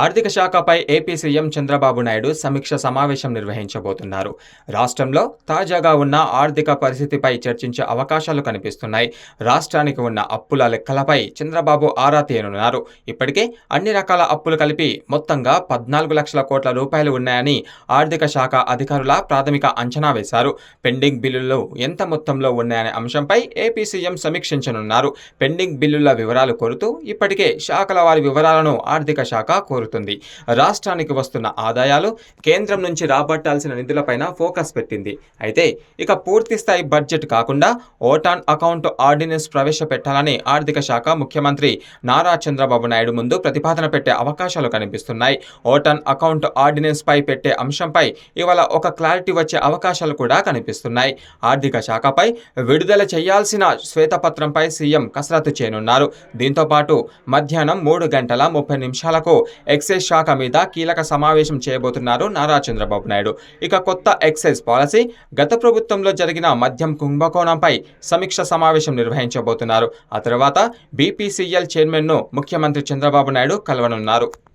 ఆర్థిక శాఖపై AP CM Chandrababu Naidu సమీక్ష సమావేశం నిర్వహించబోతున్నారు. రాష్ట్రంలో తాజాగా ఉన్న ఆర్థిక పరిస్థితిపై చర్చించే అవకాశాలు కనిపిస్తున్నాయి. రాష్ట్రానికి ఉన్న అప్పుల లెక్కలపై చంద్రబాబు ఆరా తీయనున్నారు. ఇప్పటికే అన్ని రకాల అప్పులు కలిపి మొత్తంగా పద్నాలుగు లక్షల కోట్ల రూపాయలు ఉన్నాయని ఆర్థిక శాఖ అధికారుల ప్రాథమిక అంచనా వేశారు. పెండింగ్ బిల్లులు ఎంత మొత్తంలో ఉన్నాయనే అంశంపై ఏపీ సీఎం సమీక్షించనున్నారు. పెండింగ్ బిల్లుల వివరాలు కోరుతూ ఇప్పటికే శాఖల వారి వివరాలను ఆర్థిక శాఖ చేకూరుతుంది రాష్ట్రానికి వస్తున్న ఆదాయాలు కేంద్రం నుంచి రాబట్టాల్సిన నిధులపైన ఫోకస్ పెట్టింది. అయితే ఇక పూర్తి స్థాయి బడ్జెట్ కాకుండా ఓటాన్ అకౌంట్ ఆర్డినెన్స్ ప్రవేశపెట్టాలని ఆర్థిక శాఖ ముఖ్యమంత్రి నారా చంద్రబాబు నాయుడు ముందు ప్రతిపాదన పెట్టే అవకాశాలు కనిపిస్తున్నాయి. ఓటాన్ అకౌంట్ ఆర్డినెన్స్ పై పెట్టే అంశంపై ఇవాళ ఒక క్లారిటీ వచ్చే అవకాశాలు కూడా కనిపిస్తున్నాయి. ఆర్థిక శాఖపై విడుదల చేయాల్సిన శ్వేతపత్రంపై సీఎం కసరత్తు చేయనున్నారు. దీంతో పాటు మధ్యాహ్నం మూడు గంటల ముప్పై నిమిషాలకు ఎక్సైజ్ శాఖ మీద కీలక సమావేశం చేయబోతున్నారు నారా చంద్రబాబు నాయుడు. ఇక కొత్త ఎక్సైజ్ పాలసీ గత ప్రభుత్వంలో జరిగిన మద్యం కుంభకోణంపై సమీక్ష సమావేశం నిర్వహించబోతున్నారు. ఆ తర్వాత బీపీసీఎల్ చైర్మన్ను ముఖ్యమంత్రి చంద్రబాబు నాయుడు కలవనున్నారు.